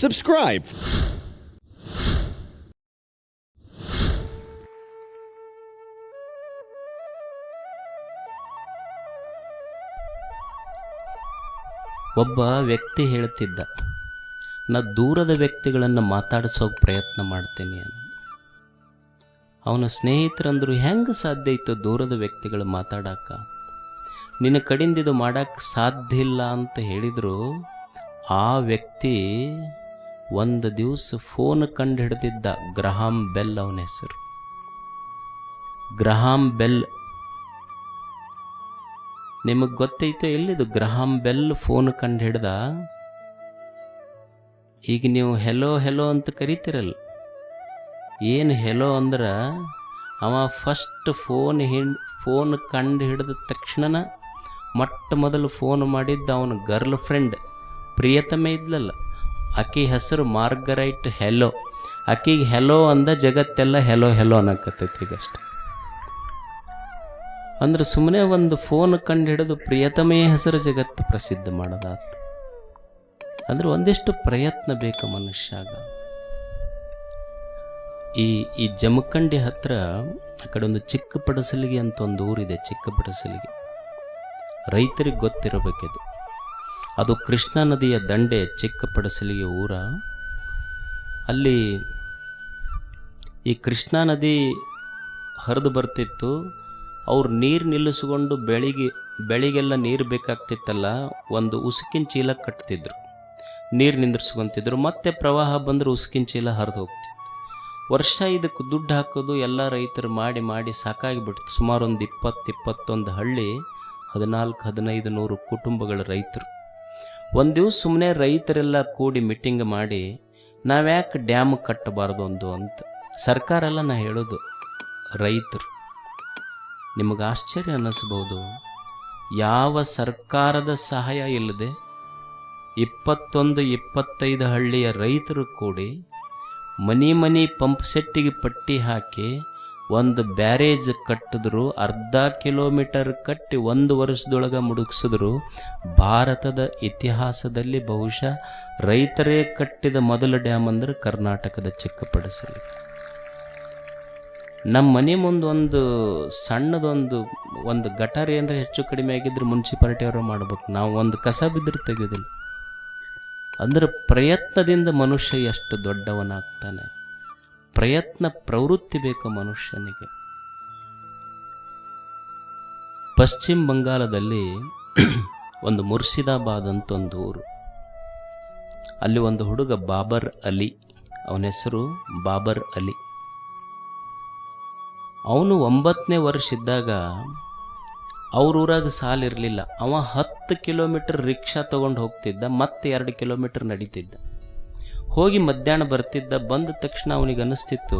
Subscribe. ಒಬ್ಬ ವ್ಯಕ್ತಿ ಹೇಳುತ್ತಿದ್ದ, ನಾ ದೂರದ ವ್ಯಕ್ತಿಗಳನ್ನು ಮಾತಾಡಿಸೋಕೆ ಪ್ರಯತ್ನ ಮಾಡ್ತೀನಿ ಅಂತ ಅವನ ಸ್ನೇಹಿತರಂದರು, ಹೆಂಗೆ ಸಾಧ್ಯ ಇತ್ತು ದೂರದ ವ್ಯಕ್ತಿಗಳು ಮಾತಾಡಕ್ಕ ನಿನ್ನ ಕಡಿಂದ ಇದು ಮಾಡಕ್ಕೆ ಸಾಧ್ಯ ಇಲ್ಲ ಅಂತ ಹೇಳಿದರು. ಆ ವ್ಯಕ್ತಿ ಒಂದು ದಿವಸ ಫೋನ್ ಕಂಡು ಹಿಡ್ದಿದ್ದ ಗ್ರಹಾಂ ಬೆಲ್ ಅವನ ಹೆಸರು. Graham Bell. ನಿಮಗೆ ಗೊತ್ತೈತೋ ಎಲ್ಲಿದು ಗ್ರಹಾಂ ಬೆಲ್ ಫೋನ್ ಕಂಡು ಹಿಡ್ದ? ಈಗ ನೀವು ಹೆಲೋ ಹೆಲೋ ಅಂತ ಕರಿತಿರಲ್ಲ. ಏನು ಹೆಲೋ ಅಂದ್ರೆ ಅವ ಫಸ್ಟ್ ಫೋನ್ ಹಿಂಡ್ ಫೋನ್ ಕಂಡು ಹಿಡಿದ ತಕ್ಷಣ ಮೊಟ್ಟ ಮೊದಲು ಫೋನ್ ಮಾಡಿದ್ದ ಅವನ ಗರ್ಲ್ ಫ್ರೆಂಡ್ ಪ್ರಿಯತಮೆ ಇದ್ಲಲ್ಲ. ಆಕಿ ಹೆಸರು ಮಾರ್ಗರೈಟ್ ಹೆಲೋ. ಆಕೆಗೆ ಹೆಲೋ ಅಂದ ಜಗತ್ತೆಲ್ಲ ಹೆಲೋ ಹೆಲೋ ಅನ್ನಕತ್ತೈತಿ ಈಗಷ್ಟೆ ಅಂದ್ರೆ ಸುಮ್ಮನೆ ಒಂದು ಫೋನ್ ಕಂಡು ಹಿಡಿದು ಪ್ರಿಯತಮೇ ಹೆಸರು ಜಗತ್ತು ಪ್ರಸಿದ್ಧ ಮಾಡೋದಾತು. ಅಂದ್ರೆ ಒಂದಿಷ್ಟು ಪ್ರಯತ್ನ ಬೇಕು ಮನುಷ್ಯಾಗ. ಈ ಈ ಜಮಖಂಡಿ ಹತ್ರ ಆ ಕಡೆ ಒಂದು ಚಿಕ್ಕ ಪಡಸಲಿಗೆ ಅಂತ ಒಂದು ಊರಿದೆ ಚಿಕ್ಕ ಪಡಸಲಿಗೆ ರೈತರಿಗೆ ಗೊತ್ತಿರಬೇಕಿದು. ಅದು ಕೃಷ್ಣಾ ನದಿಯ ದಂಡೆ ಚಿಕ್ಕ ಪಡಸಲಿಗೆ ಊರ. ಅಲ್ಲಿ ಈ ಕೃಷ್ಣಾ ನದಿ ಹರಿದು ಬರ್ತಿತ್ತು. ಅವ್ರು ನೀರು ನಿಲ್ಲಿಸ್ಕೊಂಡು ಬೆಳಿಗ್ಗೆ ಬೆಳಿಗ್ಗೆಲ್ಲ ನೀರು ಬೇಕಾಗ್ತಿತ್ತಲ್ಲ, ಒಂದು ಉಸುಕಿನ ಚೀಲ ಕಟ್ತಿದ್ರು. ನೀರು ನಿಂದ್ರಿಸ್ಕೊತಿದ್ರು, ಮತ್ತೆ ಪ್ರವಾಹ ಬಂದರೆ ಉಸುಕಿನ ಚೀಲ ಹರಿದು ಹೋಗ್ತಿತ್ತು. ವರ್ಷ ಇದಕ್ಕೆ ದುಡ್ಡು ಹಾಕೋದು ಎಲ್ಲ ರೈತರು ಮಾಡಿ ಮಾಡಿ ಸಾಕಾಗಿಬಿಡ್ತು ಸುಮಾರು ಒಂದು ಇಪ್ಪತ್ತು, ಇಪ್ಪತ್ತೊಂದು ಹಳ್ಳಿ, ಹದಿನಾಲ್ಕು, ಹದಿನೈದು ನೂರು ಕುಟುಂಬಗಳ ರೈತರು. ಒಂದು ದಿವಸ ಸುಮ್ಮನೆ ರೈತರೆಲ್ಲ ಕೂಡಿ ಮೀಟಿಂಗ್ ಮಾಡಿ, ನಾವ್ಯಾಕೆ ಡ್ಯಾಮ್ ಕಟ್ಟಬಾರ್ದು ಒಂದು ಅಂತ ಸರ್ಕಾರ ಎಲ್ಲ ನಾ ಹೇಳೋದು, ರೈತರು, ನಿಮಗೆ ಆಶ್ಚರ್ಯ ಅನ್ನಿಸ್ಬೋದು. ಯಾವ ಸರ್ಕಾರದ ಸಹಾಯ ಇಲ್ಲದೆ ಇಪ್ಪತ್ತೊಂದು, ಇಪ್ಪತ್ತೈದು ಹಳ್ಳಿಯ ರೈತರು ಕೂಡಿ ಮನಿ ಮನಿ ಪಂಪ್ ಸೆಟ್ಟಿಗೆ ಪಟ್ಟಿ ಹಾಕಿ ಒಂದು ಬ್ಯಾರೇಜ್ ಕಟ್ಟಿದ್ರು, ಅರ್ಧ ಕಿಲೋಮೀಟರ್ ಕಟ್ಟಿ ಒಂದು ವರ್ಷದೊಳಗೆ ಮುಡುಗಿಸಿದ್ರು. ಭಾರತದ ಇತಿಹಾಸದಲ್ಲಿ ಬಹುಶಃ ರೈತರೇ ಕಟ್ಟಿದ ಮೊದಲ ಡ್ಯಾಮ್ ಅಂದ್ರೆ ಕರ್ನಾಟಕದ ಚಿಕ್ಕಪಡಿಸಲಿ ನಮ್ಮ ಮನೆ ಮುಂದೆ ಒಂದು ಸಣ್ಣದೊಂದು, ಒಂದು ಗಟಾರ ಏನರ ಹೆಚ್ಚು ಕಡಿಮೆ ಆಗಿದ್ರೆ ಮುನ್ಸಿಪಾಲಿಟಿಯವರು ಮಾಡ್ಬೇಕು. ನಾವು ಒಂದು ಕಸ ಬಿದ್ದರೆ ತೆಗೆಯೋದಿಲ್ಲ ಅಂದ್ರೆ ಪ್ರಯತ್ನದಿಂದ ಮನುಷ್ಯ ಎಷ್ಟು ದೊಡ್ಡವನಾಗ್ತಾನೆ. ಪ್ರಯತ್ನ ಪ್ರವೃತ್ತಿ ಬೇಕು ಮನುಷ್ಯನಿಗೆ. ಪಶ್ಚಿಮ ಬಂಗಾಳದಲ್ಲಿ ಒಂದು ಮುರ್ಷಿದಾಬಾದ್ ಅಂತ ಒಂದು ಊರು. ಅಲ್ಲಿ ಒಂದು ಹುಡುಗ ಬಾಬರ್ ಅಲಿ, ಅವನ ಹೆಸರು ಬಾಬರ್ ಅಲಿ. ಅವನು ಒಂಬತ್ತನೇ ವರ್ಷ ಇದ್ದಾಗ ಅವ್ರ ಊರಾಗ ಸಾಲಿರಲಿಲ್ಲ ಅವ ಹತ್ತು ಕಿಲೋಮೀಟರ್ ರಿಕ್ಷಾ ತೊಗೊಂಡು ಹೋಗ್ತಿದ್ದ, ಮತ್ತೆ ಎರಡು ಕಿಲೋಮೀಟರ್ ನಡೀತಿದ್ದ. ಹೋಗಿ ಮಧ್ಯಾಹ್ನ ಬರ್ತಿದ್ದ ಬಂದ ತಕ್ಷಣ ಅವನಿಗೆ ಅನ್ನಿಸ್ತಿತ್ತು,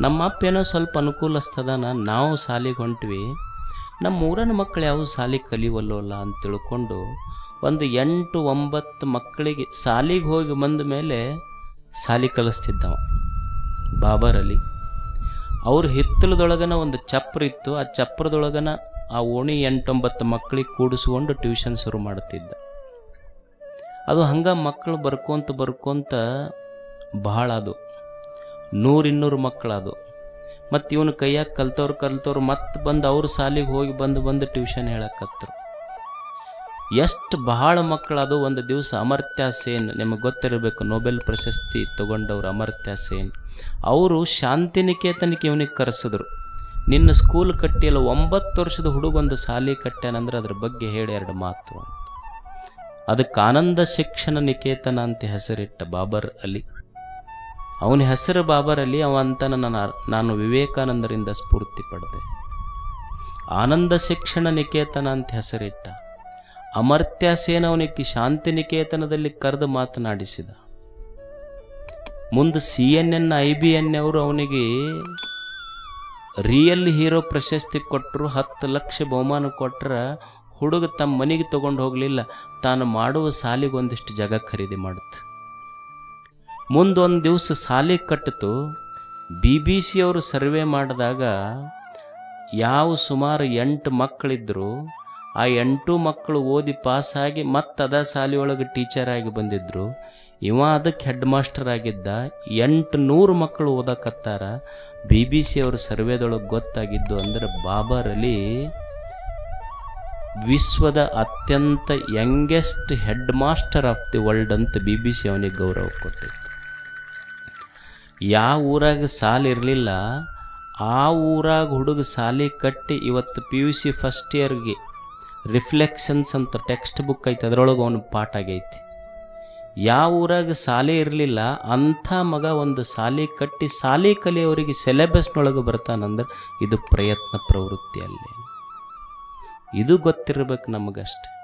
ನಮ್ಮ ಅಪ್ಪೇನೋ ಸ್ವಲ್ಪ ಅನುಕೂಲಸ್ತದಾನ ನಾವು ಸಾಲಿಗೆ ಹೊಂಟ್ವಿ. ನಮ್ಮ ಊರನ ಮಕ್ಕಳು ಯಾವ ಸಾಲಿ ಕಲಿವಲ್ಲೋಲ್ಲ? ಅಂತ ತಿಳ್ಕೊಂಡು ಒಂದು ಎಂಟು ಒಂಬತ್ತು ಮಕ್ಕಳಿಗೆ ಸಾಲಿಗೆ ಹೋಗಿ ಬಂದ ಮೇಲೆ ಸಾಲಿ ಕಲಿಸ್ತಿದ್ದವ, ಬಾಬರ್ ಅಲಿ. ಅವ್ರ ಹಿತ್ತಲದೊಳಗನ ಒಂದು ಚಪ್ರ ಇತ್ತು. ಆ ಚಪ್ರದೊಳಗನ ಆ ಓಣಿ ಎಂಟೊಂಬತ್ತು ಮಕ್ಕಳಿಗೆ ಕೂಡಿಸ್ಕೊಂಡು ಟ್ಯೂಷನ್ ಶುರು ಮಾಡ್ತಿದ್ದ. ಅದು ಹಂಗೆ ಮಕ್ಕಳು ಬರ್ಕೊಂತ ಬರ್ಕೊಂತ ಬಹಳ ಅದು. ನೂರಿನ್ನೂರು ಅದು. ಮತ್ತು ಇವನು ಕೈಯಾಗ ಕಲ್ತವ್ರು ಕಲ್ತವ್ರು ಮತ್ತೆ ಬಂದು ಅವ್ರ ಸಾಲಿಗೆ ಹೋಗಿ ಬಂದು ಬಂದು ಟ್ಯೂಷನ್ ಹೇಳಕತ್ತರು ಎಷ್ಟು ಬಹಳ ಮಕ್ಕಳದು ಒಂದು ದಿವಸ ಅಮರ್ತ್ಯ ಸೇನ್, ನಿಮಗೆ ಗೊತ್ತಿರಬೇಕು ನೊಬೆಲ್ ಪ್ರಶಸ್ತಿ ತಗೊಂಡವ್ರು ಅಮರ್ತ್ಯ ಸೇನ್. ಅವರು ಶಾಂತಿನಿಕೇತನಕ್ಕೆ ಇವನಿಗೆ ಕರೆಸಿದ್ರು. ನಿನ್ನ ಸ್ಕೂಲ್ ಕಟ್ಟಿಯಲ್ಲ ಒಂಬತ್ತು ವರ್ಷದ ಹುಡುಗೊಂದು ಸಾಲಿ ಕಟ್ಟ್ಯಾನಂದ್ರೆ ಅದ್ರ ಬಗ್ಗೆ ಹೇಳಿ ಎರಡು ಮಾತು. ಅದಕ್ಕೆ ಆನಂದ ಶಿಕ್ಷಣ ನಿಕೇತನ ಅಂತ ಹೆಸರಿಟ್ಟ ಬಾಬರ್ ಅಲಿ. ಅವನ ಹೆಸರು ಬಾಬರ್ ಅಲಿ, ಅವ ಅಂತ ನಾನು ವಿವೇಕಾನಂದರಿಂದ ಸ್ಫೂರ್ತಿ ಪಡೆದೆ. ಆನಂದ ಶಿಕ್ಷಣ ನಿಕೇತನ ಅಂತ ಹೆಸರಿಟ್ಟ. ಅಮರ್ತ್ಯ ಸೇನ ಅವನಿಗೆ ಶಾಂತಿ ನಿಕೇತನದಲ್ಲಿ ಕರೆದು ಮಾತನಾಡಿಸಿದ. ಮುಂದೆ C N N, I B N ಅವರು ಅವನಿಗೆ ರಿಯಲ್ ಹೀರೋ ಪ್ರಶಸ್ತಿ ಕೊಟ್ಟರು, ಹತ್ತು ಲಕ್ಷ ಬಹುಮಾನ ಕೊಟ್ಟರೆ ಹುಡುಗ ತಮ್ಮ ಮನೆಗೆ ತಗೊಂಡು ಹೋಗಲಿಲ್ಲ, ತಾನು ಮಾಡುವ ಸಾಲಿಗೆ ಒಂದಿಷ್ಟು ಜಾಗ ಖರೀದಿ ಮಾಡುತ್ತೆ. ಮುಂದೊಂದು ದಿವಸ ಸಾಲಿ ಕಟ್ಟಿತು, ಬಿ ಬಿ ಸಿ ಅವರು ಸರ್ವೆ ಮಾಡಿದಾಗ ಯಾವ ಸುಮಾರು ಎಂಟು ಮಕ್ಕಳಿದ್ದರು ಆ ಎಂಟು ಮಕ್ಕಳು ಓದಿ ಪಾಸಾಗಿ ಮತ್ತೆ ಅದ ಶಾಲೆಯೊಳಗೆ ಟೀಚರ್ ಆಗಿ ಬಂದಿದ್ದರು ಇವ ಅದಕ್ಕೆ ಹೆಡ್ ಮಾಸ್ಟರ್ ಆಗಿದ್ದ ಎಂಟು ನೂರು ಮಕ್ಕಳು ಓದಕತ್ತಾರ, ಬಿ ಬಿ ಸಿ ಅವ್ರ ಸರ್ವೇದೊಳಗೆ ಗೊತ್ತಾಗಿದ್ದು ಅಂದ್ರೆ ಬಾಬರ್ ಅಲಿ ವಿಶ್ವದ ಅತ್ಯಂತ youngest head master of the world ಅಂತ ಬಿ ಬಿ ಸಿ ಅವನಿಗೆ ಗೌರವ ಕೊಟ್ಟಿತ್ತು. ಯಾವ ಊರಾಗ ಸಾಲ ಇರಲಿಲ್ಲ, ಆ ಊರಾಗ ಹುಡುಗ ಸಾಲಿ ಕಟ್ಟಿ ಇವತ್ತು ಪಿ ಯು ಸಿ ಫಸ್ಟ್ ಇಯರ್ಗೆ ರಿಫ್ಲೆಕ್ಷನ್ಸ್ ಅಂತ ಟೆಕ್ಸ್ಟ್ ಬುಕ್ ಐತೆ, ಅದರೊಳಗೆ ಅವನು ಪಾಠ ಆಗೈತಿ. ಯಾವ ಊರಾಗ ಸಾಲೆ ಇರಲಿಲ್ಲ, ಅಂಥ ಮಗ ಒಂದು ಸಾಲಿ ಕಟ್ಟಿ ಸಾಲಿ ಕಲಿಯವರಿಗೆ ಸಿಲೆಬಸ್ನೊಳಗೆ ಬರ್ತಾನಂದ್ರೆ ಇದು ಪ್ರಯತ್ನ ಪ್ರವೃತ್ತಿ ಅಲ್ಲೇ ಇದು ಗೊತ್ತಿರ್ಬೇಕು ನಮಗಷ್ಟೆ.